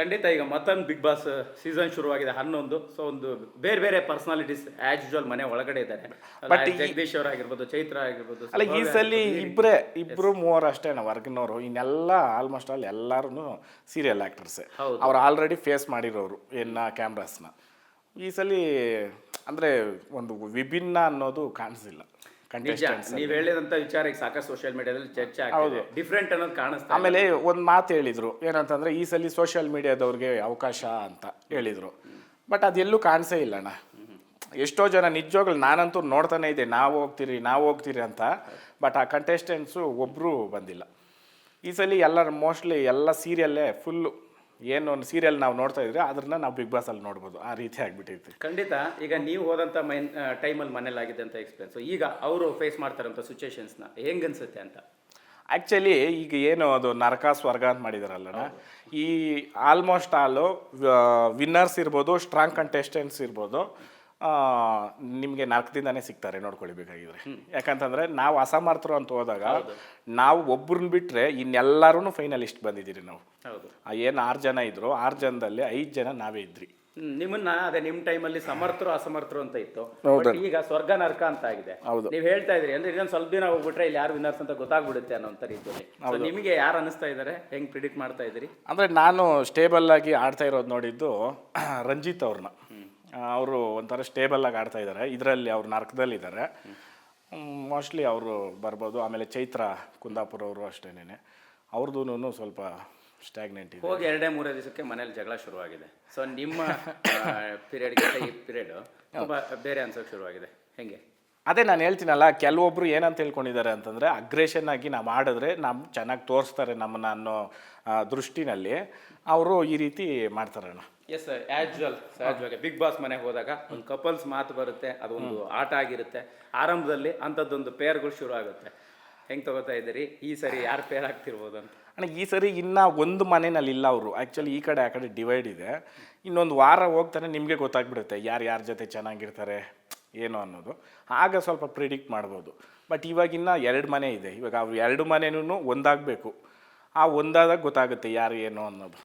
ಖಂಡಿತ ಈಗ ಮತ್ತೊಂದು ಬಿಗ್ ಬಾಸ್ ಸೀಸನ್ ಶುರುವಾಗಿದೆ ಹನ್ನೊಂದು. ಸೊ ಒಂದು ಬೇರೆ ಬೇರೆ ಪರ್ಸನಾಲಿಟೀಸ್ ಆಸ್ ಯೂಶುವಲ್ ಮನೆ ಒಳಗಡೆ ಇದ್ದಾರೆ. ಜಗದೀಶ್ ಜಗದೀಶ್ ಅವರಾಗಿರ್ಬೋದು ಚೈತ್ರ ಆಗಿರ್ಬೋದು ಅಲ್ಲ ಈ ಸಲ ಆಗಿರ್ಬೋದು, ಇಬ್ಬರೇ ಇಬ್ಬರು ಮೂವರು ಅಷ್ಟೇ ಇನ್ನೆಲ್ಲ ಆಲ್ಮೋಸ್ಟ್ ಆಲ್ ಎಲ್ಲರೂ ಸೀರಿಯಲ್ ಆ್ಯಕ್ಟರ್ಸೇ. ಅವ್ರು ಆಲ್ರೆಡಿ ಫೇಸ್ ಮಾಡಿರೋರು ಎಲ್ಲ ಕ್ಯಾಮ್ರಾಸ್ನ ಈ ಸಲ ಅಂದರೆ ಒಂದು ವಿಭಿನ್ನ ಅನ್ನೋದು ಕಾಣಿಸಿಲ್ಲ. ನಿಜ. ನೀವು ನೀವ್ ಹೇಳಿದಂತ ವಿಚಾರ ಈಗ ಸಾಕಷ್ಟು ಸೋಷಿಯಲ್ ಮೀಡಿಯಾದಲ್ಲಿ ಚರ್ಚೆ ಆಗ್ತಿದೆ. ಡಿಫ್ರೆಂಟ್ ಅನ್ನೋದು ಕಾಣಿಸ್ತಾ ಇದೆ. ಆಮೇಲೆ ಒಂದು ಮಾತು ಹೇಳಿದರು. ಏನಂತಂದರೆ ಈ ಸಲ ಸೋಷಿಯಲ್ ಮೀಡಿಯಾದವ್ರಿಗೆ ಅವಕಾಶ ಅಂತ ಹೇಳಿದರು. ಬಟ್ ಅದೆಲ್ಲೂ ಕಾಣಿಸೇ ಇಲ್ಲ ಅಣ್ಣ. ಎಷ್ಟೋ ಜನ ನಿಜವಾಗ್ಲು ನಾನಂತೂ ನೋಡ್ತಾನೆ ಇದ್ದೆ. ನಾವು ಹೋಗ್ತೀರಿ ನಾವು ಹೋಗ್ತೀರಿ ಅಂತ. ಬಟ್ ಆ ಕಂಟೆಸ್ಟೆಂಟ್ಸು ಒಬ್ಬರೂ ಬಂದಿಲ್ಲ. ಈ ಸಲ ಎಲ್ಲರ ಮೋಸ್ಟ್ಲಿ ಎಲ್ಲ ಸೀರಿಯಲ್ಲೇ ಫುಲ್ಲು ಏನು ಒಂದು ಸೀರಿಯಲ್ ನಾವು ನೋಡ್ತಾ ಇದ್ರೆ ಅದನ್ನ ನಾವು ಬಿಗ್ ಬಾಸ್ ಅಲ್ಲಿ ನೋಡ್ಬೋದು. ಆ ರೀತಿ ಆಗಿಬಿಟ್ಟೈತಿ ಖಂಡಿತ. ಈಗ ನೀವು ಹೋದಂತ ಮೈನ್ ಟೈಮಲ್ಲಿ ಮನೇಲಿ ಆಗಿದೆ ಅಂತ ಎಕ್ಸ್ಪೀರಿಯನ್ಸ್ ಈಗ ಅವರು ಫೇಸ್ ಮಾಡ್ತಾರಂತ ಸಿಚುವೇಶನ್ಸ್ನ ಹೆಂಗೆ ಅನ್ಸುತ್ತೆ ಅಂತ? ಆ್ಯಕ್ಚುಲಿ ಈಗ ಏನು ಅದು ನರಕ ಸ್ವರ್ಗ ಅಂತ ಮಾಡಿದಾರಲ್ಲ ಈ ಆಲ್ಮೋಸ್ಟ್ ಆಲು ವಿನ್ನರ್ಸ್ ಇರ್ಬೋದು ಸ್ಟ್ರಾಂಗ್ ಕಂಟೆಸ್ಟೆಂಟ್ಸ್ ಇರ್ಬೋದು. ನಿಮಗೆ ನರಕದಿಂದಾನೇ ಸಿಗ್ತಾರೆ ನೋಡ್ಕೊಳ್ಳಿ ಬೇಕಾಗಿದ್ರೆ ಯಾಕಂತಂದ್ರೆ ನಾವು ಅಸಮರ್ಥರು ಅಂತ ಹೋದಾಗ ನಾವು ಒಬ್ಬರನ್ನ ಬಿಟ್ಟರೆ ಇನ್ನೆಲ್ಲರೂ ಫೈನಲಿಸ್ಟ್ ಬಂದಿದ್ದೀರಿ ನಾವು. ಹೌದು. ಏನು ಆರು ಜನ ಇದ್ರು ಆರು ಜನದಲ್ಲಿ ಐದು ಜನ ನಾವೇ ಇದ್ರಿ. ನಿಮ್ಮನ್ನ ಅದೇ ನಿಮ್ ಟೈಮಲ್ಲಿ ಸಮರ್ಥರು ಅಸಮರ್ಥರು ಅಂತ ಇತ್ತು. ಈಗ ಸ್ವರ್ಗ ನರಕ ಅಂತ ಆಗಿದೆ. ನೀವು ಹೇಳ್ತಾ ಇದ್ರಿ ಅಂದ್ರೆ ಇನ್ನೊಂದು ಸ್ವಲ್ಪ ದಿನ ಹೋಗ್ಬಿಟ್ರೆ ಇಲ್ಲಿ ಯಾರು ವಿನರ್ಸ್ ಅಂತ ಗೊತ್ತಾಗ್ಬಿಡುತ್ತೆ ಅನ್ನೋಂಥ ರೀತಿಯಲ್ಲಿ ನಿಮಗೆ ಯಾರು ಅನಿಸ್ತಾ ಇದ್ದಾರೆ ಹೆಂಗ್ ಪ್ರಿಡಿಕ್ಟ್ ಮಾಡ್ತಾ ಇದ್ದೀರಿ? ಅಂದ್ರೆ ನಾನು ಸ್ಟೇಬಲ್ ಆಗಿ ಆಡ್ತಾ ಇರೋದು ನೋಡಿದ್ದು ರಂಜಿತ್ ಅವ್ರನ್ನ. ಅವರು ಒಂಥರ ಸ್ಟೇಬಲ್ ಆಗಿ ಆಡ್ತಾ ಇದ್ದಾರೆ ಇದರಲ್ಲಿ ಅವ್ರು ನರ್ಕದಲ್ಲಿದ್ದಾರೆ ಮೋಸ್ಟ್ಲಿ ಅವರು ಬರ್ಬೋದು. ಆಮೇಲೆ ಚೈತ್ರ ಕುಂದಾಪುರ ಅವರು ಅಷ್ಟೇನೆ ಅವ್ರದ್ದು ಸ್ವಲ್ಪ ಸ್ಟ್ಯಾಗ್ನೆಂಟ್ ಇದೆ. ಹೋಗಿ ಎರಡೇ ಮೂರೇ ದಿವಸಕ್ಕೆ ಮನೇಲಿ ಜಗಳ ಶುರುವಾಗಿದೆ. ಸೊ ನಿಮ್ಮ ಪೀರಿಯಡ್ಗೆ ಈ ಪೀರಿಯಡ್ ತುಂಬಾ ಬೇರೆ ಅನ್ಸೋಕೆ ಶುರುವಾಗಿದೆ. ಹೆಂಗೆ? ಅದೇ ನಾನು ಹೇಳ್ತೀನಲ್ಲ ಕೆಲವೊಬ್ರು ಏನಂತ ಹೇಳ್ಕೊಂಡಿದ್ದಾರೆ ಅಂತಂದರೆ ಅಗ್ರೆಷನ್ ಆಗಿ ನಾವು ಮಾಡಿದ್ರೆ ನಮ್ಮ ಚೆನ್ನಾಗಿ ತೋರಿಸ್ತಾರೆ ನಮ್ಮನ್ನ ಅನ್ನೋ ದೃಷ್ಟಿನಲ್ಲಿ. ಅವರು ಈ ರೀತಿ ಮಾಡ್ತಾರಣ್ಣ. ಎಸ್ ಆ್ಯಜುವಲ್ ಸಹಜವಾಗಿ ಬಿಗ್ ಬಾಸ್ ಮನೆಗೆ ಹೋದಾಗ ಒಂದು ಕಪಲ್ಸ್ ಮಾತು ಬರುತ್ತೆ ಅದೊಂದು ಆಟ ಆಗಿರುತ್ತೆ. ಆರಂಭದಲ್ಲಿ ಅಂಥದ್ದೊಂದು ಪೇರ್ಗಳು ಶುರು ಆಗುತ್ತೆ. ಹೆಂಗೆ ತಗೋತಾ ಇದ್ದೀರಿ? ಈ ಸರಿ ಯಾರು ಪೇರ್ ಆಗ್ತಿರ್ಬೋದು ಅಂತ. ಅಣ್ಣ ಈ ಸರಿ ಇನ್ನ ಒಂದು ಮನೆಯಲ್ಲಿ ಇಲ್ಲ ಅವರು. ಆ್ಯಕ್ಚುಲಿ ಈ ಕಡೆ ಆ ಕಡೆ ಡಿವೈಡ್ ಇದೆ. ಇನ್ನೊಂದು ವಾರ ಹೋಗ್ತಾನೆ ನಿಮಗೆ ಗೊತ್ತಾಗ್ಬಿಡುತ್ತೆ ಯಾರು ಯಾರ ಜೊತೆ ಚೆನ್ನಾಗಿರ್ತಾರೆ ಏನು ಅನ್ನೋದು. ಆಗ ಸ್ವಲ್ಪ ಪ್ರಿಡಿಕ್ಟ್ ಮಾಡ್ಬೋದು. ಬಟ್ ಇವಾಗಿನ್ನ ಎರಡು ಮನೆ ಇದೆ. ಇವಾಗ ಅವ್ರು ಎರಡು ಮನೆನೂ ಒಂದಾಗಬೇಕು. ಆ ಒಂದಾದಾಗ ಗೊತ್ತಾಗುತ್ತೆ ಯಾರು ಏನು ಅನ್ನೋದು.